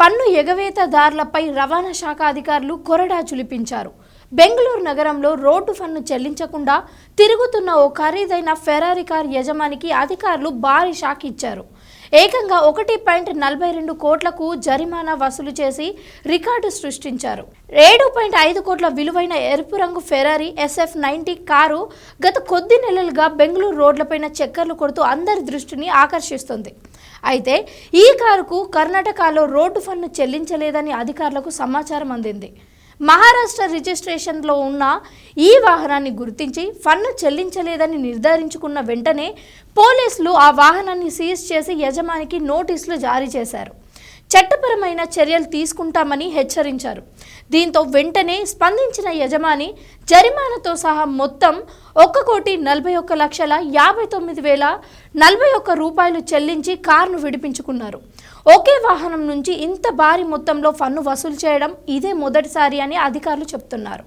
పన్ను ఎగవేతదారులపై రవాణా శాఖ అధికారులు కొరడా చులిపించారు. బెంగళూరు నగరంలో రోడ్డు పన్ను చెల్లించకుండా తిరుగుతున్న ఓ ఖరీదైన ఫెరారీ కార్ యజమానికి అధికారులు భారీ షాక్ ఇచ్చారు. ఏకంగా ఒకటి పాయింట్ నలభై రెండు కోట్లకు జరిమానా వసూలు చేసి రికార్డు సృష్టించారు. ఏడు పాయింట్ ఐదు కోట్ల విలువైన ఎరుపు రంగు ఫెరారీ ఎస్ఎఫ్ నైంటీ కారు గత కొద్ది నెలలుగా బెంగళూరు రోడ్లపైన చక్కర్లు కొడుతూ అందరి దృష్టిని ఆకర్షిస్తుంది. అయితే ఈ కారుకు కర్ణాటకలో రోడ్డు పన్ను చెల్లించలేదని అధికారులకు సమాచారం అందింది. మహారాష్ట్ర రిజిస్ట్రేషన్లో ఉన్న ఈ వాహనాన్ని గుర్తించి ఫండ్ చెల్లించలేదని నిర్ధారించుకున్న వెంటనే పోలీసులు ఆ వాహనాన్ని సీజ్ చేసి యజమానికి నోటీసులు జారీ చేశారు. చట్టపరమైన చర్యలు తీసుకుంటామని హెచ్చరించారు. దీంతో వెంటనే స్పందించిన యజమాని జరిమానాతో సహా మొత్తం ఒక్క కోటి నలభై ఒక్క లక్షల యాభై తొమ్మిది వేల నలభై ఒక్క రూపాయలు చెల్లించి కారును విడిపించుకున్నారు. ఒకే వాహనం నుంచి ఇంత భారీ మొత్తంలో ఫన్ను వసూలు చేయడం ఇదే మొదటిసారి అని అధికారులు చెప్తున్నారు.